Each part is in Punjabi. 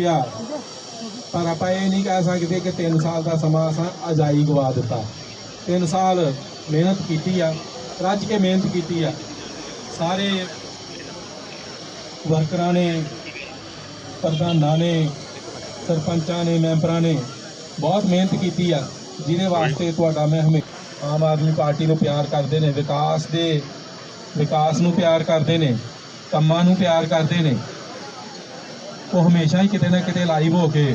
ਚੁੱਕਿਆ ਪਰ ਆਪਾਂ ਇਹ ਨਹੀਂ ਕਹਿ ਸਕਦੇ ਕਿ 3 ਸਾਲ ਦਾ ਸਮਾਂ ਅਸਾਂ ਅਜਾਈ ਗਵਾ ਦਿੱਤਾ। 3 ਸਾਲ ਮਿਹਨਤ ਕੀਤੀ ਆ, ਰੱਜ ਕੇ ਮਿਹਨਤ ਕੀਤੀ ਆ। ਸਾਰੇ ਵਰਕਰਾਂ ਨੇ, ਪ੍ਰਧਾਨਾਂ ਨੇ, ਸਰਪੰਚਾਂ ਨੇ, ਮੈਂਬਰਾਂ ਨੇ ਬਹੁਤ ਮਿਹਨਤ ਕੀਤੀ ਆ, ਜਿਹਦੇ ਵਾਸਤੇ ਤੁਹਾਡਾ ਮੈਂ ਹਮੇ ਆਮ ਆਦਮੀ ਪਾਰਟੀ ਨੂੰ ਪਿਆਰ ਕਰਦੇ ਨੇ, ਵਿਕਾਸ ਦੇ ਵਿਕਾਸ ਨੂੰ ਪਿਆਰ ਕਰਦੇ ਨੇ, ਕੰਮਾਂ ਨੂੰ ਪਿਆਰ ਕਰਦੇ ਨੇ। ਉਹ ਹਮੇਸ਼ਾ ਹੀ ਕਿਤੇ ਨਾ ਕਿਤੇ ਲਾਈਵ ਹੋ ਕੇ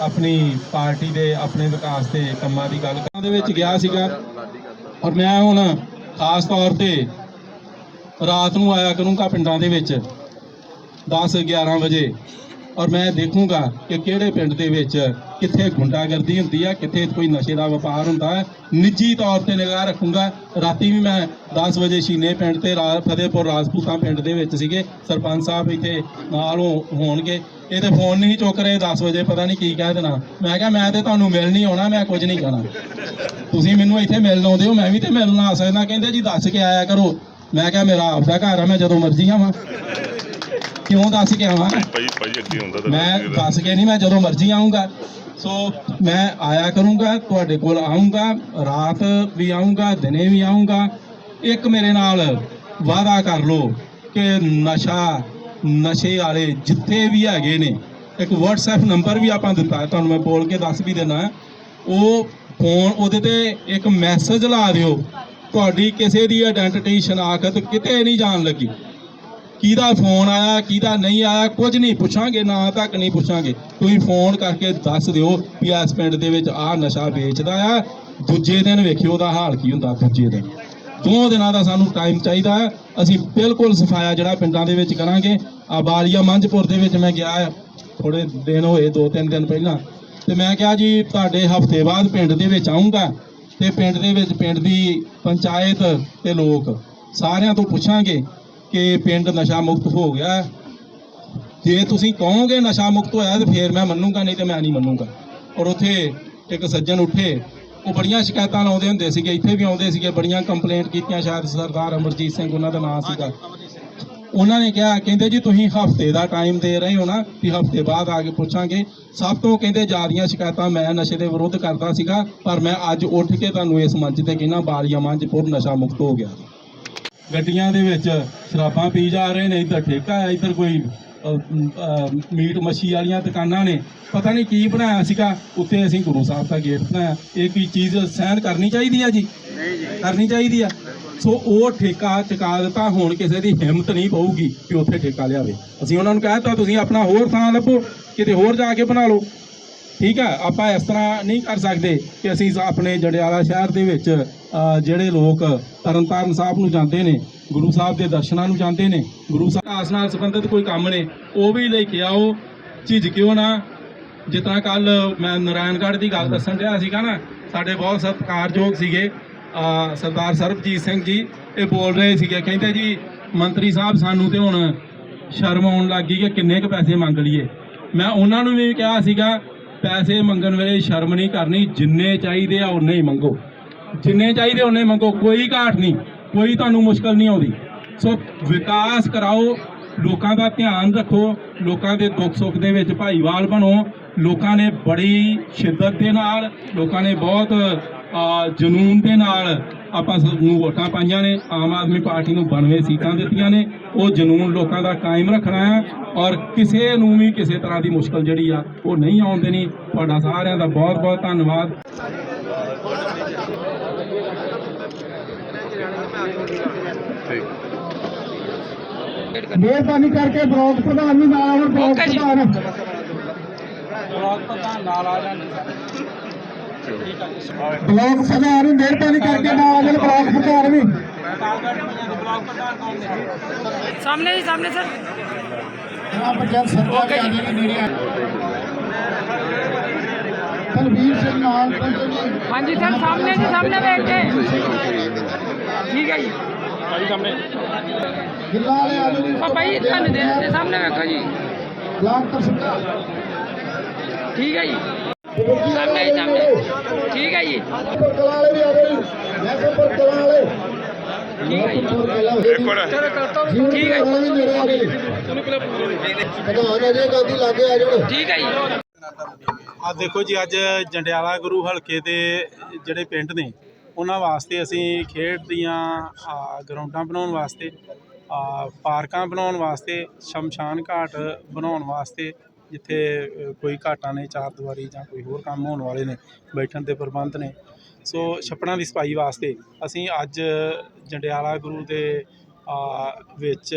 ਆਪਣੀ ਪਾਰਟੀ ਦੇ ਆਪਣੇ ਵਿਕਾਸ ਦੇ ਕੰਮਾਂ ਦੀ ਗੱਲ ਕਰਨ ਦੇ ਵਿੱਚ ਗਿਆ ਸੀਗਾ। ਔਰ ਮੈਂ ਹੁਣ ਖਾਸ ਤੌਰ ਤੇ ਰਾਤ ਨੂੰ ਆਇਆ ਕਰੂੰਗਾ ਪਿੰਡਾਂ ਦੇ ਵਿੱਚ 10 11 ਵਜੇ। ਔਰ ਮੈਂ ਦੇਖੂੰਗਾ ਕਿ ਕਿਹੜੇ ਪਿੰਡ ਦੇ ਵਿੱਚ ਕਿੱਥੇ ਗੁੰਡਾਗਰਦੀ ਹੁੰਦੀ ਆ, ਕਿੱਥੇ ਕੋਈ ਨਸ਼ੇ ਦਾ ਵਪਾਰ ਹੁੰਦਾ ਹੈ ਨਿੱਜੀ ਤੌਰ ਤੇ ਨਿਗਾਹ ਰੱਖੂੰਗਾ। ਰਾਤੀ ਵੀ ਮੈਂ 10 ਵਜੇ ਸ਼ੀਨੇ ਪਿੰਡ ਤੇ ਰਾ- ਫਤਿਹਪੁਰ ਰਾਜਪੂਤਾਂ ਪਿੰਡ ਦੇ ਵਿੱਚ ਸੀਗੇ। ਸਰਪੰਚ ਸਾਹਿਬ ਇੱਥੇ ਨਾਲ ਹੋਣਗੇ। ਇਹ ਤੇ ਫੋਨ ਨਹੀਂ ਚੁੱਕ ਰਹੇ 10 ਵਜੇ, ਪਤਾ ਨਹੀਂ ਕੀ ਕਹਿ ਦੇਣਾ। ਮੈਂ ਕਿਹਾ, ਮੈਂ ਤੇ ਤੁਹਾਨੂੰ ਮਿਲਣ ਨਹੀਂ ਆਉਣਾ, ਮੈਂ ਕੁਝ ਨਹੀਂ ਕਹਿਣਾ। ਤੁਸੀਂ ਮੈਨੂੰ ਇੱਥੇ ਮਿਲਣ ਆਉਂਦੇ ਹੋ, ਮੈਂ ਵੀ ਤੇ ਮਿਲਣ ਆ ਸਕਦਾ। ਕਹਿੰਦੇ ਜੀ, ਦੱਸ ਕੇ ਆਇਆ ਕਰੋ। ਮੈਂ ਕਿਹਾ, ਮੇਰਾ ਆਪਦਾ ਘਰ ਆ, ਮੈਂ ਜਦੋਂ ਮਰਜ਼ੀ ਆਵਾਂ। ਕਿਉਂ ਦੱਸ ਕੇ ਆਵਾਂ? ਭਾਈ ਭਾਈ ਅੱਗੇ ਹੁੰਦਾ ਤਾਂ ਮੈਂ ਦੱਸ ਕੇ ਨਹੀਂ ਮੈਂ ਜਦੋਂ ਮਰਜ਼ੀ ਆਉਂਗਾ ਸੋ ਮੈਂ ਆਇਆ ਕਰੂੰਗਾ ਤੁਹਾਡੇ ਕੋਲ ਆਉਂਗਾ ਰਾਤ ਵੀ ਆਉਂਗਾ ਦਿਨੇ ਵੀ ਆਉਂਗਾ ਇੱਕ ਮੇਰੇ ਨਾਲ ਵਾਅਦਾ ਕਰ ਲਓ ਕਿ ਨਸ਼ਾ ਨਸ਼ੇ ਵਾਲੇ ਜਿੱਥੇ ਵੀ ਹੈਗੇ ਨੇ ਇੱਕ WhatsApp ਨੰਬਰ ਵੀ ਆਪਾਂ ਦਿੱਤਾ ਤੁਹਾਨੂੰ ਮੈਂ ਬੋਲ ਕੇ ਦੱਸ ਵੀ ਦੇਣਾ ਉਹ ਫੋਨ ਉਹਦੇ ਤੇ ਇੱਕ ਮੈਸੇਜ ਲਾ ਦਿਓ ਤੁਹਾਡੀ ਕਿਸੇ ਦੀ ਆਇਡੈਂਟੀਟੀ ਸ਼ਨਾਖਤ ਕਿਤੇ ਨਹੀਂ ਜਾਣ ਲੱਗੀ। ਕਿਹਦਾ ਫੋਨ ਆਇਆ, ਕਿਹਦਾ ਨਹੀਂ ਆਇਆ, ਕੁਝ ਨਹੀਂ ਪੁੱਛਾਂਗੇ, ਨਾਂ ਤੱਕ ਨਹੀਂ ਪੁੱਛਾਂਗੇ। ਤੁਸੀਂ ਫੋਨ ਕਰਕੇ ਦੱਸ ਦਿਓ ਵੀ ਇਸ ਪਿੰਡ ਦੇ ਵਿੱਚ ਆਹ ਨਸ਼ਾ ਵੇਚਦਾ ਆ। ਦੂਜੇ ਦਿਨ ਵੇਖਿਓ ਉਹਦਾ ਹਾਲ ਕੀ ਹੁੰਦਾ ਦੂਜੇ ਦਿਨ। ਦੋ ਦਿਨਾਂ ਦਾ ਸਾਨੂੰ ਟਾਈਮ ਚਾਹੀਦਾ ਹੈ। ਅਸੀਂ ਬਿਲਕੁਲ ਸਫਾਇਆ ਜਿਹੜਾ ਪਿੰਡਾਂ ਦੇ ਵਿੱਚ ਕਰਾਂਗੇ। ਆ ਬਾਲੀਆ ਮੰਝਪੁਰ ਦੇ ਵਿੱਚ ਮੈਂ ਗਿਆ ਥੋੜੇ ਦਿਨ ਹੋਏ, ਦੋ ਤਿੰਨ ਦਿਨ ਪਹਿਲਾਂ। ਤੇ ਮੈਂ ਕਿਹਾ ਜੀ, ਤੁਹਾਡੇ ਹਫ਼ਤੇ ਬਾਅਦ ਪਿੰਡ ਦੇ ਵਿੱਚ ਆਉਂਗਾ ਤੇ ਪਿੰਡ ਦੇ ਵਿੱਚ ਪਿੰਡ ਦੀ ਪੰਚਾਇਤ ਤੇ ਲੋਕ ਸਾਰਿਆਂ ਤੋਂ ਪੁੱਛਾਂਗੇ। ਕਿ ਪਿੰਡ ਨਸ਼ਾ ਮੁਕਤ ਹੋ ਗਿਆ ਜੇ ਤੁਸੀਂ ਕਹੋਗੇ ਨਸ਼ਾ ਮੁਕਤ ਹੋਇਆ ਤੇ ਫੇਰ ਮੈਂ ਮੰਨੂਗਾ, ਨਹੀਂ ਤੇ ਮੈਂ ਨਹੀਂ ਮੰਨੂਗਾ। ਔਰ ਉੱਥੇ ਇੱਕ ਸੱਜਣ ਉੱਠੇ। ਉਹ ਬੜੀਆਂ ਸ਼ਿਕਾਇਤਾਂ ਲਾਉਂਦੇ ਹੁੰਦੇ ਸੀਗੇ, ਇੱਥੇ ਵੀ ਆਉਂਦੇ ਸੀਗੇ, ਬੜੀਆਂ ਕੰਪਲੇਂਟ ਕੀਤੀਆਂ ਸ਼ਾਇਦ ਸਰਦਾਰ ਅਮਰਜੀਤ ਸਿੰਘ, ਉਹਨਾਂ ਦਾ ਨਾਮ ਸੀਗਾ। ਉਹਨਾਂ ਨੇ ਕਿਹਾ, ਕਹਿੰਦੇ ਜੀ ਤੁਸੀਂ ਹਫ਼ਤੇ ਦਾ ਟਾਈਮ ਦੇ ਰਹੇ ਹੋ ਨਾ, ਵੀ ਹਫ਼ਤੇ ਬਾਅਦ ਆ ਕੇ ਪੁੱਛਾਂਗੇ। ਸਭ ਤੋਂ ਕਹਿੰਦੇ ਜ਼ਿਆਦੀਆਂ ਸ਼ਿਕਾਇਤਾਂ ਮੈਂ ਨਸ਼ੇ ਦੇ ਵਿਰੁੱਧ ਕਰਦਾ ਸੀਗਾ, ਪਰ ਮੈਂ ਅੱਜ ਉੱਠ ਕੇ ਤੁਹਾਨੂੰ ਇਸ ਮੰਚ ਤੇ ਕਹਿਣਾ ਬਾਲੀਆ ਮੰਚਪੁਰ ਨਸ਼ਾ ਮੁਕਤ ਹੋ ਗਿਆ। ਗੱਡੀਆਂ ਦੇ ਵਿੱਚ ਸ਼ਰਾਬਾਂ ਪੀ ਜਾ ਰਹੇ ਨੇ ਇੱਧਰ ਠੇਕਾ ਹੈ ਇੱਧਰ ਕੋਈ ਮੀਟ ਮੱਛੀ ਵਾਲੀਆਂ ਦੁਕਾਨਾਂ ਨੇ। ਪਤਾ ਨਹੀਂ ਕੀ ਬਣਾਇਆ ਸੀਗਾ ਉੱਤੇ ਅਸੀਂ ਗੁਰੂ ਸਾਹਿਬ ਦਾ ਗੇਟ ਬਣਾਇਆ। ਇਹ ਕੀ ਚੀਜ਼ ਸਹਿਣ ਕਰਨੀ ਚਾਹੀਦੀ ਆ ਜੀ? ਕਰਨੀ ਚਾਹੀਦੀ ਆ। ਸੋ ਉਹ ਠੇਕਾ ਚੁਕਾ ਦਿੱਤਾ ਹੁਣ ਕਿਸੇ ਦੀ ਹਿੰਮਤ ਨਹੀਂ ਪਊਗੀ ਕਿ ਉੱਥੇ ਠੇਕਾ ਲਿਆਵੇ। ਅਸੀਂ ਉਹਨਾਂ ਨੂੰ ਕਹਿਤਾ ਤੁਸੀਂ ਆਪਣਾ ਹੋਰ ਥਾਂ ਲੱਭੋ ਕਿਤੇ ਹੋਰ ਜਾ ਕੇ ਬਣਾ ਲਓ। ਠੀਕ ਹੈ ਆਪਾਂ ਇਸ ਤਰ੍ਹਾਂ ਨਹੀਂ ਕਰ ਸਕਦੇ ਕਿ ਅਸੀਂ ਆਪਣੇ ਜੜਿਆਲਾ ਸ਼ਹਿਰ ਦੇ ਵਿੱਚ ਜਿਹੜੇ ਲੋਕ ਤਰਨਤਾਰਨ ਸਾਹਿਬ ਨੂੰ ਜਾਂਦੇ ਨੇ, ਗੁਰੂ ਸਾਹਿਬ ਦੇ ਦਰਸ਼ਨਾਂ ਨੂੰ ਜਾਂਦੇ ਨੇ, ਗੁਰੂ ਸਾਹਿਬ ਨਾਲ ਸੰਬੰਧਿਤ ਕੋਈ ਕੰਮ ਨੇ, ਉਹ ਵੀ ਲੈ ਕੇ ਆਓ ਝਿਜਕਿਓ ਨਾ? ਜਿੱਦਾਂ ਕੱਲ ਮੈਂ ਨਾਰਾਇਣਗੜ੍ਹ ਦੀ ਗੱਲ ਦੱਸਣ ਰਿਹਾ ਸੀਗਾ ਨਾ, ਸਾਡੇ ਬਹੁਤ ਸਤਿਕਾਰਯੋਗ ਸੀਗੇ ਸਰਦਾਰ ਸਰਬਜੀਤ ਸਿੰਘ ਜੀ, ਇਹ ਬੋਲ ਰਹੇ ਸੀਗੇ, ਕਹਿੰਦੇ ਜੀ, ਮੰਤਰੀ ਸਾਹਿਬ ਸਾਨੂੰ ਤੇ ਹੁਣ ਸ਼ਰਮ ਆਉਣ ਲੱਗ ਗਈ ਕਿ ਕਿੰਨੇ ਕੁ ਪੈਸੇ ਮੰਗ ਲਈਏ। ਮੈਂ ਉਹਨਾਂ ਨੂੰ ਵੀ ਕਿਹਾ ਸੀਗਾ ਪੈਸੇ ਮੰਗਣ ਵੇਲੇ ਸ਼ਰਮ ਨਹੀਂ ਕਰਨੀ ਜਿੰਨੇ ਚਾਹੀਦੇ ਆ ਉਨੇ ਹੀ ਮੰਗੋ। ਜਿੰਨੇ ਚਾਹੀਦੇ ਉਨੇ ਮੰਗੋ ਕੋਈ ਘਾਟ ਨਹੀਂ ਕੋਈ ਤੁਹਾਨੂੰ ਮੁਸ਼ਕਲ ਨਹੀਂ ਆਉਂਦੀ। ਸੋ ਵਿਕਾਸ ਕਰਾਓ ਲੋਕਾਂ ਦਾ ਧਿਆਨ ਰੱਖੋ ਲੋਕਾਂ ਦੇ ਦੁੱਖ ਸੁੱਖ ਦੇ ਵਿੱਚ ਭਾਈਵਾਲ ਬਣੋ ਲੋਕਾਂ ਨੇ ਬੜੀ ਸ਼ਿੱਦਤ ਦੇ ਨਾਲ ਲੋਕਾਂ ਨੇ ਬਹੁਤ ਅ, ਜਨੂਨ ਦੇ ਨਾਲ ਆਪਾਂ ਸਭ ਨੂੰ ਵੋਟਾਂ ਪਾਈਆਂ ਨੇ ਆਮ ਆਦਮੀ ਪਾਰਟੀ ਨੂੰ 92 ਸੀਟਾਂ ਦਿੱਤੀਆਂ ਨੇ ਉਹ ਜਨੂਨ ਲੋਕਾਂ ਦਾ ਕਾਇਮ ਰੱਖਣਾ ਹੈ। ਔਰ ਕਿਸੇ ਨੂੰ ਵੀ ਕਿਸੇ ਤਰ੍ਹਾਂ ਦੀ ਮੁਸ਼ਕਲ ਜਿਹੜੀ ਆ ਉਹ ਨਹੀਂ ਆਉਣ ਦੇਣੀ। ਤੁਹਾਡਾ ਸਾਰਿਆਂ ਦਾ ਬਹੁਤ ਬਹੁਤ ਧੰਨਵਾਦ। ਮਿਹਰਬਾਨੀ ਕਰਕੇ ਬਲਾਕ ਪ੍ਰਧਾਨ ਵੀ ਨਾਲ ਆਉਣ ਬਲਾਕ। ਪ੍ਰਧਾਨ। ਬਲਾਕ ਪ੍ਰਧਾਨ ਨਾਲ ਆ ਜਾਣ। ਬਲਾਕ ਪ੍ਰਧਾਨ ਵੀ ਮਿਹਰਬਾਨੀ ਕਰਕੇ ਨਾਲ ਆ ਜਾਣ ਬਲਾਕ ਪ੍ਰਧਾਨ ਵੀ ਸਾਹਮਣੇ ਜੀ ਸਾਹਮਣੇ ਸਰ। ਜਨਾਬ ਪੰਚਾਇਤ ਸਰਕਾਰ ਦੇ ਆਦੇ ਨੇ ਨੇੜੇ ਆ ਤਲਵੀਰ ਸਿੰਘ ਨਾਲ ਪਹੁੰਚੇ ਜੀ ਹਾਂਜੀ ਸਰ ਸਾਹਮਣੇ ਜੀ ਸਾਹਮਣੇ ਵੇਖ ਕੇ। ਠੀਕ ਹੈ ਜੀ। ਗਿੱਲਾ ਵਾਲੇ ਆਦੇ ਨੇ ਪਾਪਾ ਜੀ ਤੁਹਾਨੂੰ ਦੇ ਦੇ ਸਾਹਮਣੇ ਵੇਖੋ ਜੀ। ਬਲਾਕ ਤਹਿਸੀਲਦਾਰ ਠੀਕ ਹੈ ਜੀ। ਸਾਹਮਣੇ ਜੀ ਸਾਹਮਣੇ। ਠੀਕ ਹੈ ਜੀ। ਪਰ ਕਲਾ ਵਾਲੇ ਵੀ ਆ ਗਏ। ਜੀ ਵੈਸੇ ਪਰ ਕਲਾ ਵਾਲੇ ਠੀਕ ਹੈ ਜੀ ਇੱਕ ਮਿੰਟ। ਠੀਕ ਹੈ ਜੀ। ਨੇੜੇ ਆ ਗਏ ਪ੍ਰਧਾਨ ਅਜੇ ਗਾਂਧੀ ਲਾਗੇ ਆ ਜਾਣ। ਠੀਕ ਹੈ ਜੀ। ਆ ਦੇਖੋ ਜੀ ਅੱਜ ਜੰਡਿਆਲਾ ਗੁਰੂ ਹਲਕੇ ਦੇ ਜਿਹੜੇ ਪਿੰਡ ਨੇ ਉਹਨਾਂ ਵਾਸਤੇ ਅਸੀਂ ਖੇਡ ਦੀਆਂ ਆ, ਗਰਾਊਂਡਾਂ ਬਣਾਉਣ ਵਾਸਤੇ ਆ, ਪਾਰਕਾਂ ਬਣਾਉਣ ਵਾਸਤੇ ਸ਼ਮਸ਼ਾਨ ਘਾਟ ਬਣਾਉਣ ਵਾਸਤੇ ਜਿੱਥੇ ਕੋਈ ਘਾਟਾਂ ਨੇ ਚਾਰ ਦੀਵਾਰੀ ਜਾਂ ਕੋਈ ਹੋਰ ਕੰਮ ਹੋਣ ਵਾਲੇ ਨੇ ਬੈਠਣ ਦੇ ਪ੍ਰਬੰਧ ਨੇ ਸੋ ਛੱਪੜਾਂ ਦੀ ਸਫ਼ਾਈ ਵਾਸਤੇ ਅਸੀਂ ਅੱਜ ਜੰਡਿਆਲਾ ਗੁਰੂ ਦੇ ਵਿੱਚ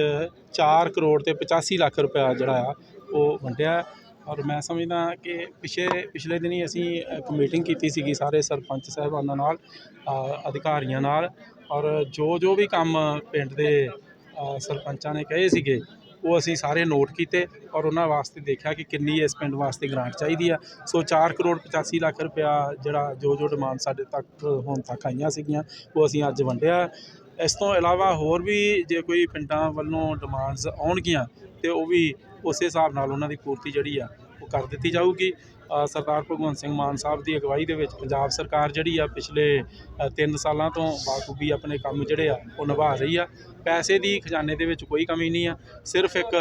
ਚਾਰ ਕਰੋੜ ਅਤੇ ਪਚਾਸੀ ਲੱਖ ਰੁਪਇਆ ਜਿਹੜਾ ਆ, ਉਹ ਵੰਡਿਆ। ਔਰ ਮੈਂ ਸਮਝਦਾ ਕਿ ਪਿਛੇ, ਪਿਛਲੇ ਦਿਨੀ ਅਸੀਂ ਇੱਕ ਮੀਟਿੰਗ ਕੀਤੀ ਸੀਗੀ ਸਾਰੇ ਸਰਪੰਚ ਸਾਹਿਬਾਨਾਂ ਨਾਲ ਅਧਿਕਾਰੀਆਂ ਨਾਲ। ਔਰ ਜੋ ਜੋ ਵੀ ਕੰਮ ਪਿੰਡ ਦੇ ਸਰਪੰਚਾਂ ਨੇ ਕਹੇ ਸੀਗੇ ਉਹ ਅਸੀਂ ਸਾਰੇ ਨੋਟ ਕੀਤੇ ਔਰ ਉਹਨਾਂ ਵਾਸਤੇ ਦੇਖਿਆ ਕਿ ਕਿੰਨੀ ਇਸ ਪਿੰਡ ਵਾਸਤੇ ਗ੍ਰਾਂਟ ਚਾਹੀਦੀ ਆ। ਸੋ 4 ਕਰੋੜ 85 ਲੱਖ ਰੁਪਇਆ ਜਿਹੜਾ ਜੋ ਜੋ ਡਿਮਾਂਡ ਸਾਡੇ ਤੱਕ, ਹੁਣ ਤੱਕ ਆਈਆਂ ਸੀਗੀਆਂ, ਉਹ ਅਸੀਂ ਅੱਜ ਵੰਡਿਆ। ਇਸ ਤੋਂ ਇਲਾਵਾ ਹੋਰ ਵੀ ਜੇ ਕੋਈ ਪਿੰਡਾਂ ਵੱਲੋਂ ਡਿਮਾਂਡਸ ਆਉਣਗੀਆਂ, ਤੇ ਉਹ ਵੀ ਉਸੇ ਹਿਸਾਬ ਨਾਲ ਉਹਨਾਂ ਦੀ ਪੂਰਤੀ ਜਿਹੜੀ ਆ, ਉਹ ਕਰ ਦਿੱਤੀ ਜਾਊਗੀ। ਸਰਦਾਰ ਭਗਵੰਤ ਸਿੰਘ ਮਾਨ ਸਾਹਿਬ ਦੀ ਅਗਵਾਈ ਦੇ ਵਿੱਚ ਪੰਜਾਬ ਸਰਕਾਰ ਜਿਹੜੀ ਆ ਪਿਛਲੇ 3 ਸਾਲਾਂ ਤੋਂ ਬਾਖੂਬੀ ਆਪਣੇ ਕੰਮ ਜਿਹੜੇ ਆ ਉਹ ਨਿਭਾ ਰਹੀ ਆ। ਪੈਸੇ ਦੀ ਖਜ਼ਾਨੇ ਦੇ ਵਿੱਚ ਕੋਈ ਕਮੀ ਨਹੀਂ ਆ। ਸਿਰਫ ਇੱਕ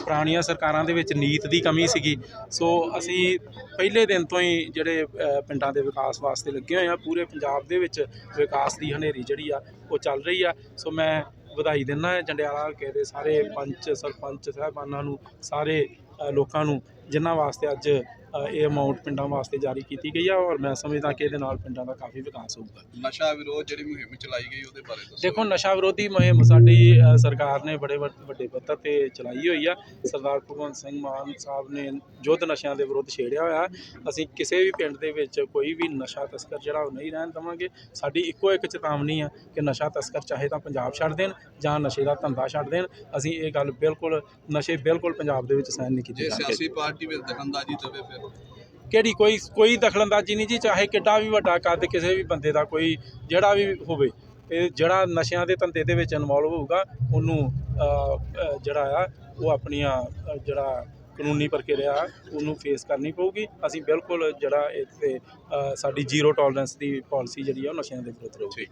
ਪੁਰਾਣੀਆਂ ਸਰਕਾਰਾਂ ਦੇ ਵਿੱਚ ਨੀਤ ਦੀ ਕਮੀ ਸੀਗੀ। ਸੋ ਅਸੀਂ ਪਹਿਲੇ ਦਿਨ ਤੋਂ ਹੀ ਜਿਹੜੇ ਪਿੰਡਾਂ ਦੇ ਵਿਕਾਸ ਵਾਸਤੇ ਲੱਗੇ ਹੋਏ ਆ, ਪੂਰੇ ਪੰਜਾਬ ਦੇ ਵਿੱਚ ਵਿਕਾਸ ਦੀ ਹਨੇਰੀ ਜਿਹੜੀ ਆ ਉਹ ਚੱਲ ਰਹੀ ਆ। ਸੋ ਮੈਂ ਵਧਾਈ ਦਿੰਦਾ ਜੰਡਿਆਲਾ ਹਲਕੇ ਦੇ ਸਾਰੇ ਪੰਚ, ਸਰਪੰਚ, ਸਾਹਿਬਾਨਾਂ ਨੂੰ, ਸਾਰੇ ਲੋਕਾਂ ਨੂੰ, ਜਿਨ੍ਹਾਂ ਵਾਸਤੇ ਅੱਜ ਇਹ ਅਮਾਉਂਟ ਪਿੰਡਾਂ ਵਾਸਤੇ ਜਾਰੀ ਕੀਤੀ ਗਈ ਆ ਔਰ ਮੈਂ ਸਮਝਦਾ ਕਿ ਇਹਦੇ ਨਾਲ ਪਿੰਡਾਂ ਦਾ ਕਾਫੀ ਵਿਕਾਸ ਹੋਊਗਾ। ਨਸ਼ਾ ਵਿਰੋਧ ਜਿਹੜੀ ਮੁਹਿੰਮ ਚਲਾਈ ਗਈ ਉਹਦੇ ਬਾਰੇ ਦੱਸੋ। ਦੇਖੋ ਨਸ਼ਾ ਵਿਰੋਧੀ ਮੁਹਿੰਮ ਸਾਡੀ ਸਰਕਾਰ ਨੇ ਬੜੇ ਵੱਡ- ਪੱਧਰ ਤੇ ਚਲਾਈ ਹੋਈ ਆ। ਸਰਦਾਰ ਭਗਵੰਤ ਸਿੰਘ ਮਾਨ ਸਾਹਿਬ ਨੇ ਯੁੱਧ ਨਸ਼ਿਆਂ ਦੇ ਵਿਰੁੱਧ ਛੇੜਿਆ ਹੋਇਆ। ਅਸੀਂ ਕਿਸੇ ਵੀ ਪਿੰਡ ਦੇ ਵਿੱਚ ਕੋਈ ਵੀ ਨਸ਼ਾ ਤਸਕਰ ਜਿਹੜਾ ਉਹ ਨਹੀਂ ਰਹਿਣ ਦੇਵਾਂਗੇ। ਸਾਡੀ ਇੱਕੋ ਇੱਕ ਚੇਤਾਵਨੀ ਆ ਕਿ ਨਸ਼ਾ ਤਸਕਰ ਚਾਹੇ ਤਾਂ ਪੰਜਾਬ ਛੱਡ ਦੇਣ ਜਾਂ ਨਸ਼ੇ ਦਾ ਧੰਦਾ ਛੱਡ ਦੇਣ। ਅਸੀਂ ਇਹ ਗੱਲ ਬਿਲਕੁਲ ਨਸ਼ੇ ਬਿਲਕੁਲ ਪੰਜਾਬ ਦੇ ਵਿੱਚ ਸਹਿਣ ਨਹੀਂ ਕੀਤੇ ਜੇ ਜਾਣਗੇ। ਸਿਆਸੀ ਪਾਰਟੀ ਵਿੱਚ ਦਖਲਅੰਦਾਜ਼ੀ ਦੇਵੇ ਫਿਰ? ਕਿਹੜੀ ਕੋਈ ਕੋਈ ਦਖਲਅੰਦਾਜ਼ੀ ਨਹੀਂ ਜੀ ਚਾਹੇ ਕਿੱਡਾ ਵੀ ਵੱਡਾ ਕੱਦ ਕਿਸੇ ਵੀ ਬੰਦੇ ਦਾ ਕੋਈ ਜਿਹੜਾ ਵੀ ਹੋਵੇ ਇਹ ਜਿਹੜਾ ਨਸ਼ਿਆਂ ਦੇ ਧੰਦੇ ਦੇ ਵਿੱਚ ਇਨਵੋਲਵ ਹੋਊਗਾ ਉਹਨੂੰ ਜਿਹੜਾ ਆ ਉਹ ਆਪਣੀਆਂ ਜਿਹੜਾ ਕਾਨੂੰਨੀ ਪ੍ਰਕਿਰਿਆ ਉਹਨੂੰ ਫੇਸ ਕਰਨੀ ਪਊਗੀ। ਅਸੀਂ ਬਿਲਕੁਲ ਜਿਹੜਾ ਇੱਥੇ ਅ, ਸਾਡੀ ਜ਼ੀਰੋ ਟੋਲਰੈਂਸ ਦੀ ਪਾਲਿਸੀ ਜਿਹੜੀ ਆ ਉਹ ਨਸ਼ਿਆਂ ਦੇ ਵਿਰੁੱਧ ਰਹੂਗੀ।